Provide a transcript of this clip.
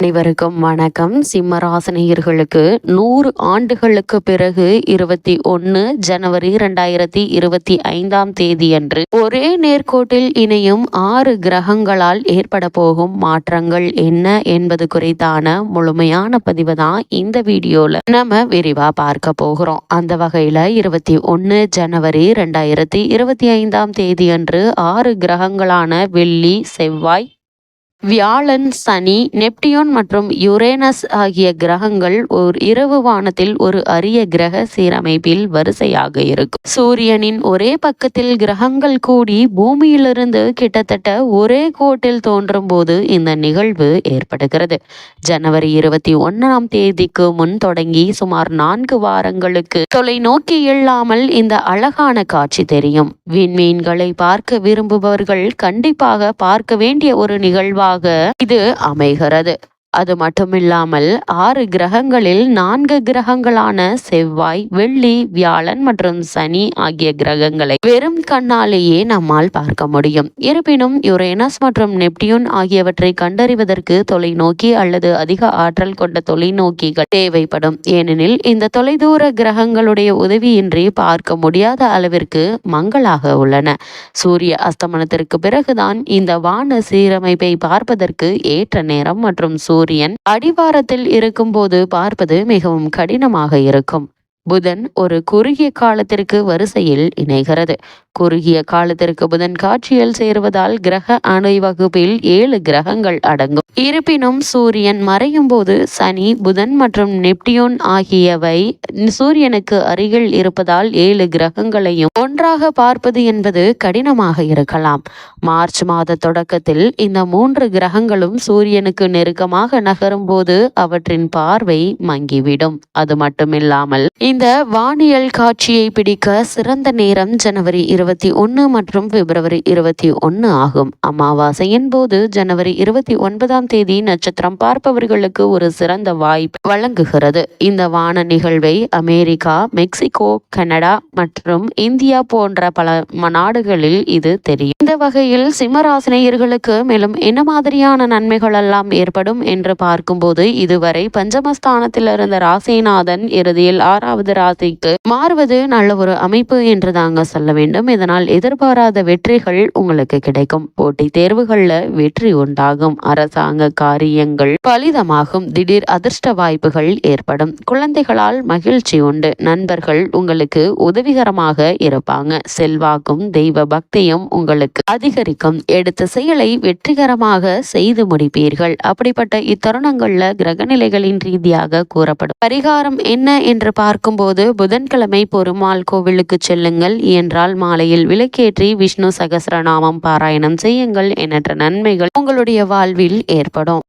அனைவருக்கும் வணக்கம். சிம்மராசனியர்களுக்கு நூறு ஆண்டுகளுக்கு பிறகு இருபத்தி ஒன்று ஜனவரி இரண்டாயிரத்தி இருபத்தி ஐந்தாம் தேதியன்று ஒரே நேர்கோட்டில் இணையும் ஆறு கிரகங்களால் ஏற்பட போகும் மாற்றங்கள் என்ன என்பது குறித்தான முழுமையான பதிவு தான் இந்த வீடியோல நம்ம விரிவா பார்க்க போகிறோம். அந்த வகையில இருபத்தி ஒன்று ஜனவரி இரண்டாயிரத்தி இருபத்தி ஐந்தாம் தேதியன்று ஆறு கிரகங்களான வெள்ளி செவ்வாய் வியாழன் சனி நெப்டியோன் மற்றும் யுரேனஸ் ஆகிய கிரகங்கள் ஒரு இரவு வானத்தில் ஒரு அரிய கிரக சீரமைப்பில் வரிசையாக இருக்கும். சூரியனின் ஒரே பக்கத்தில் கிரகங்கள் கூடி பூமியிலிருந்து கிட்டத்தட்ட ஒரே கோட்டில் தோன்றும் போது இந்த நிகழ்வு ஏற்படுகிறது. ஜனவரி இருபத்தி ஒன்னாம் தேதிக்கு முன் தொடங்கி சுமார் நான்கு வாரங்களுக்கு தொலைநோக்கி இல்லாமல் இந்த அழகான காட்சி தெரியும். விண்மீன்களை பார்க்க விரும்புபவர்கள் கண்டிப்பாக பார்க்க வேண்டிய ஒரு நிகழ்வாக சிறப்பாக இது அமைகிறது. அது மட்டுமில்லாமல் ஆறு கிரகங்களில் நான்கு கிரகங்களான செவ்வாய் வெள்ளி வியாழன் மற்றும் சனி ஆகிய கிரகங்களை வெறும் கண்ணாலேயே நம்மால் பார்க்க முடியும். இருப்பினும் யுரேனஸ் மற்றும் நெப்டியூன் ஆகியவற்றை கண்டறிவதற்கு தொலைநோக்கி அல்லது அதிக ஆற்றல் கொண்ட தொலைநோக்கிகள் தேவைப்படும். ஏனெனில் இந்த தொலைதூர கிரகங்களுடைய உதவியின்றி பார்க்க முடியாத அளவிற்கு மங்களாக உள்ளன. சூரிய அஸ்தமனத்திற்கு பிறகுதான் இந்த வான சீரமைப்பை பார்ப்பதற்கு ஏற்ற நேரம் மற்றும் சூரிய சூரியன் அடிவாரத்தில் இருக்கும்போது பார்ப்பது மிகவும் கடினமாக இருக்கும். புதன் ஒரு குறுகிய காலத்திற்கு வரிசையில் இணைகிறது. குறுகிய காலத்திற்கு புதன் காட்சியில் சேருவதால் கிரக அணிவகுப்பில் ஏழு கிரகங்கள் அடங்கும். இருப்பினும் சூரியன் மறையும் போது சனி புதன் மற்றும் நெப்டியூன் ஆகியவை சூரியனுக்கு அருகில் இருப்பதால் ஏழு கிரகங்களையும் ஒன்றாக பார்ப்பது என்பது கடினமாக இருக்கலாம். மார்ச் மாத தொடக்கத்தில் இந்த மூன்று கிரகங்களும் சூரியனுக்கு நெருக்கமாக நகரும் போது அவற்றின் பார்வை மங்கிவிடும். அது மட்டுமில்லாமல் இந்த வானியல் காட்சியை பிடிக்க சிறந்த நேரம் ஜனவரி இருபது இருபத்தி ஒன்று மற்றும் பிப்ரவரி இருபத்தி ஒன்று ஆகும். அமாவாசையின் போது ஜனவரி இருபத்தி ஒன்பதாம் தேதி நட்சத்திரம் பார்ப்பவர்களுக்கு ஒரு சிறந்த வாய்ப்பு வழங்குகிறது. இந்த வான நிகழ்வை அமெரிக்கா மெக்சிகோ கனடா மற்றும் இந்தியா போன்ற பல நாடுகளில் இது தெரியும். இந்த வகையில் சிம்மராசினியர்களுக்கு மேலும் என்ன மாதிரியான நன்மைகள் எல்லாம் ஏற்படும் என்று பார்க்கும்போது இதுவரை பஞ்சமஸ்தானத்தில் இருந்த ராசிநாதன் இறுதியில் ஆறாவது ராசிக்கு மாறுவது நல்ல ஒரு அமைப்பு என்று தாங்க சொல்ல வேண்டும். இதனால் எதிர்பாராத வெற்றிகள் உங்களுக்கு கிடைக்கும். போட்டி தேர்வுகள்ல வெற்றி உண்டாகும். அரசாங்க காரியங்கள் பலிதமாகும். திடீர் அதிர்ஷ்ட வாய்ப்புகள் ஏற்படும். குழந்தைகளால் மகிழ்ச்சி உண்டு. நண்பர்கள் உங்களுக்கு உதவிகரமாக இருப்பாங்க. செல்வாக்கும் தெய்வ பக்தியும் உங்களுக்கு அதிகரிக்கும். எடுத்த செயலை வெற்றிகரமாக செய்து முடிப்பீர்கள். அப்படிப்பட்ட இத்தருணங்கள்ல கிரகநிலைகளின் ரீதியாக கூறப்படும். பரிகாரம் என்ன என்று பார்க்கும்போது புதன்கிழமை பொருமாள் கோவிலுக்கு செல்லுங்கள். என்றால் மாலை காலையில் விளக்கேற்றி விஷ்ணு சகசரநாமம் பாராயணம் செய்யுங்கள். எண்ணற்ற நன்மைகள் உங்களுடைய வாழ்வில் ஏற்படும்.